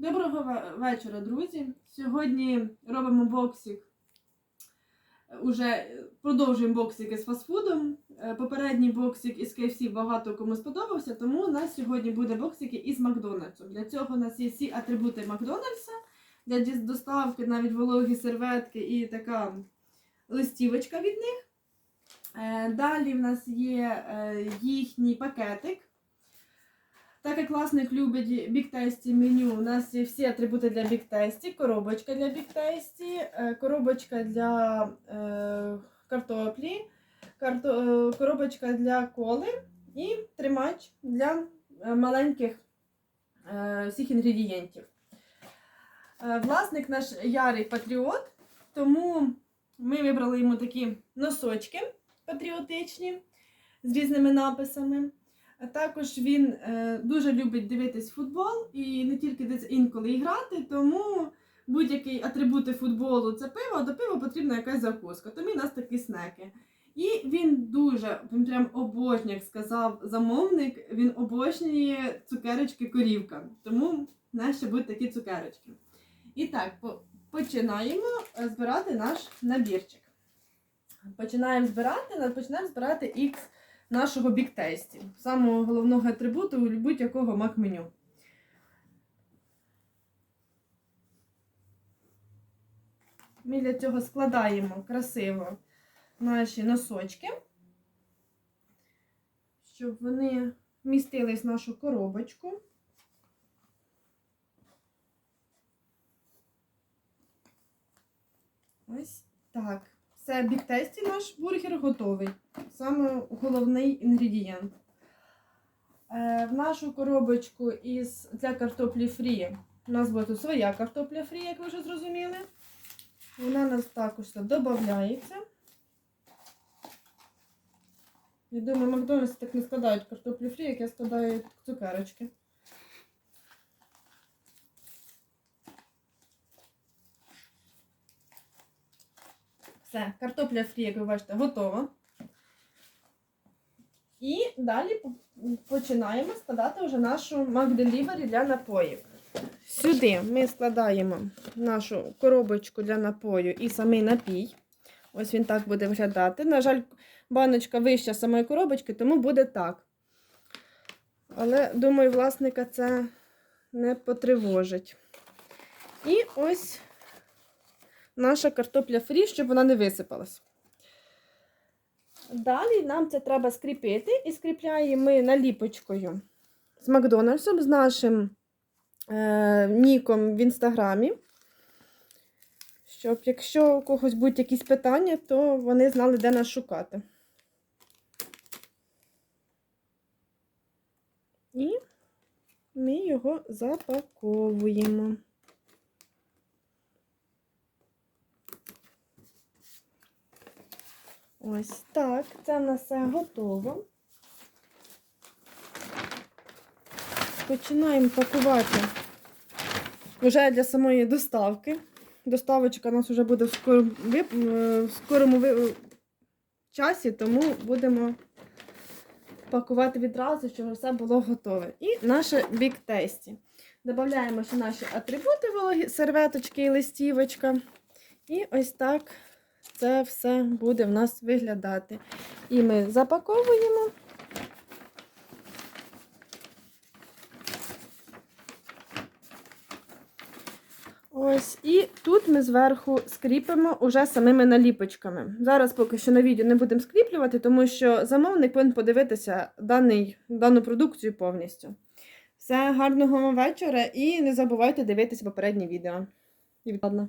Доброго вечора, друзі. Сьогодні робимо боксик. Уже продовжуємо боксики з фастфудом. Е, Попередній боксик із KFC багато кому сподобався, тому у нас сьогодні буде боксики із Макдональдсу. Для цього у нас є всі атрибути Макдональдса. Для доставки навіть вологі серветки і така листівочка від них. Е, Далі в нас є е, їхній пакетик. Так власник любить Big Tasty меню, у нас є всі атрибути для Tasty, коробочка для е, коробочка для е, картоплі, карто, е, коробочка для коли і тримач для е, маленьких е, всіх інгредієнтів. Е, власник наш ярий патріот, тому ми вибрали йому такі носочки патріотичні з різними написами. Також він е, дуже любить дивитись футбол і не тільки десь інколи і грати, тому будь-які атрибути футболу це пиво, а до пива потрібна якась закуска. Тому у нас такі снеки. І він дуже, він прям обожнює, як сказав замовник, він обожнює цукерочки корівка. Тому в нас будуть такі цукерочки. І так, по- починаємо е, збирати наш набірчик. Починаємо збирати, починаємо збирати X нашого Tasty, самого головного атрибуту будь-якого мак-меню. Ми для цього складаємо красиво наші носочки, щоб вони вмістились в нашу коробочку. Ось так. Все, Tasty наш бургер готовий. Саме головний інгредієнт. Е, в нашу коробочку із для картоплі фрі. У нас буде тут своя картопля фрі, як ви вже зрозуміли. Вона у нас також додається. Я думаю, Макдональдс так не складають картоплю фрі, як я складаю цукерочки. Все, картопля фрі, як ви бачите, готова. І далі починаємо складати вже нашу McDelivery для напоїв. Сюди ми складаємо нашу коробочку для напою і самий напій. Ось він так буде виглядати. На жаль, баночка вища самої коробочки, тому буде так. Але, думаю, власника це не потривожить. І ось наша картопля фрі, щоб вона не висипалась. Далі нам це треба скріпити і скріпляємо ми наліпочкою з Макдональдсом, з нашим е, ніком в інстаграмі. Щоб якщо у когось будуть якісь питання, то вони знали, де нас шукати. І ми його запаковуємо. Ось так, це в нас все готово. Починаємо пакувати вже для самої доставки. Доставочка у нас вже буде в скорому, е, в скорому часі, тому будемо пакувати відразу, щоб все було готове. І наше Tasty. Додаємо ще наші атрибути вологі, серветочки і листівочка. І ось так це все буде в нас виглядати. І ми запаковуємо. Ось, і тут ми зверху скріпимо уже самими наліпочками. Зараз поки що на відео не будемо скріплювати, тому що замовник повинен подивитися даний, дану продукцію повністю. Все, гарного вам вечора і не забувайте дивитися попереднє відео. І відpadно.